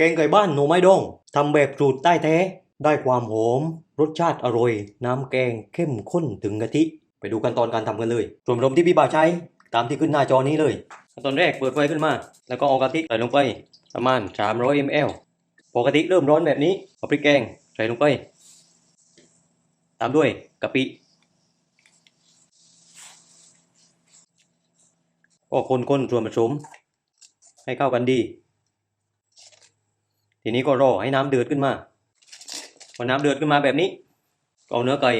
แกงไก่บ้านหนูไม้ดองทำแบบสูตรใต้แท้ ได้ความหอม รสชาติอร่อย น้ำแกงเข้มข้นถึงกะทิ ไปดูขั้นตอนการทำกันเลย ส่วนผสมที่พี่บ่าวใช้ ตามที่ขึ้นหน้าจอนี้เลยขั้นตอนแรกเปิดไฟขึ้นมา แล้วก็เอากะทิใส่ลงไป ประมาณ 300 ml พอกะทิเริ่มร้อนแบบนี้เอาพริกแกงใส่ลงไป ตามด้วยกะปิก็คนๆส่วนผสมให้เข้ากันดี ทีนี้ก็รอให้น้ำเดือดขึ้นมาพอน้ำเดือดขึ้นมาแบบนี้ก็เอาเนื้อไก่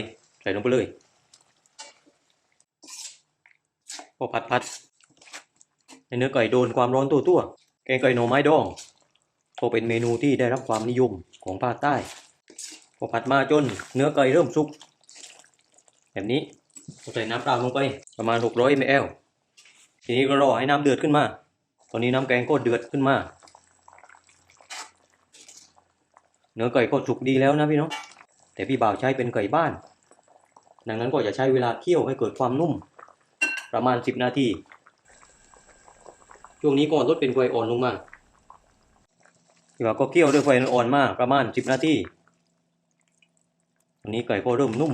ใส่ลงไปเลยก็ผัดผัดๆให้เนื้อไก่โดนความร้อนตัวตัวๆแกงไก่หน่อไม้ดองก็เป็นเมนูที่ได้รับความนิยมของภาคใต้พอผัดมาจนเนื้อไก่เริ่มสุก แบบนี้ก็ใส่น้ำเปล่าลงไปประมาณ 600 ml ทีนี้ก็รอให้น้ำเดือดขึ้นมา ตอนนี้น้ำแกงก็เดือดขึ้นมา เนื้อไก่ก็สุกดีแล้วนะพี่น้องแต่พี่บ่าวใช้เป็นไก่บ้าน ดังนั้นก็จะใช้เวลาเคี่ยวให้เกิดความนุ่ม ประมาณ 10 นาที ช่วงนี้ก็ลดเป็นไฟอ่อนลงมาพี่บ่าวก็เคี่ยวด้วยไฟอ่อนมากประมาณ 10 นาทีตอนนี้ไก่ก็เริ่มนุ่ม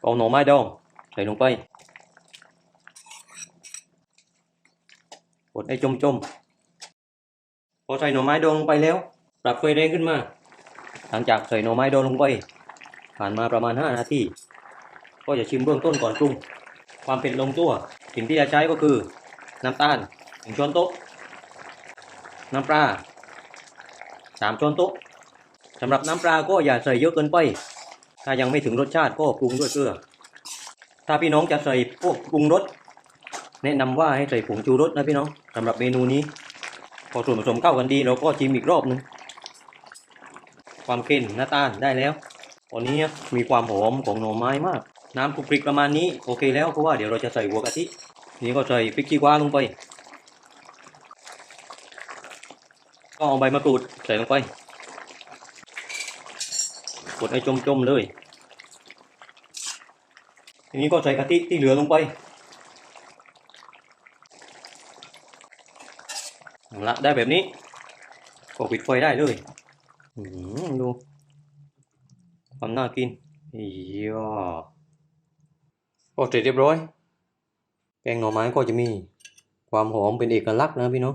เอาหน่อไม้ดองใส่ลงไปกดให้จมจมๆพอใส่หน่อไม้ดองลงไปแล้ว ปรับไฟแรงขึ้นมา หลังจากใส่หน่อไม้ดองลงไป ผ่านมาประมาณ 5 นาที ก็จะชิมเบื้องต้นก่อนปรุง ความเผ็ดลงตัว สิ่งที่จะใช้ก็คือ น้ำตาลหนึ่งช้อนโต๊ะ น้ำปลาสามช้อนโต๊ะสำหรับน้ำปลาก็อย่าใส่เยอะเกินไป ถ้ายังไม่ถึงรสชาติก็ปรุงด้วยเกลือ ถ้าพี่น้องจะใส่พวกปรุงรส แนะนำว่าให้ใส่ผงชูรสนะพี่น้องสำหรับเมนูนี้ พอส่วนผสมเข้ากันดีเราก็ชิมอีกรอบหนึง ความเค็มหน้าตาลได้แล้วตอนนี้มีความหอมของหน่อไม้มาก น้ำคลุกคลิกประมาณนี้โอเคแล้วเพราะว่าเดี๋ยวเราจะใส่หัวกะทินี่ก็ใส่พริกชี้ฟ้าลงไปก็เอาใบมะกรูดใส่ลงไปกดให้จมๆเลยทีนี้ก็ใส่กะทิที่เหลือลงไปละได้แบบนี้ก็ปิดไฟได้เลย ดูความน่ากินยี่ยก็เสร็จเรียบร้อย แกงหน่อไม้ก็จะมีความหอมเป็นเอกลักษณ์นะพี่น้อง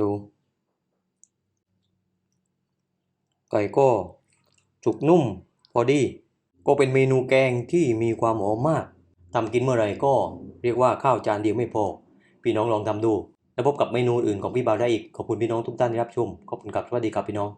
ดูไก่ก็สุกนุ่มพอดี ก็เป็นเมนูแกงที่มีความหอมมากทำกินเมื่อไหร่ก็เรียกว่าข้าวจานเดียวไม่พอ พี่น้องลองทำดู แล้วพบกับเมนูอื่นของพี่บ่าวได้อีก ขอบคุณพี่น้องทุกท่านที่รับชม ขอบคุณครับ สวัสดีครับพี่น้อง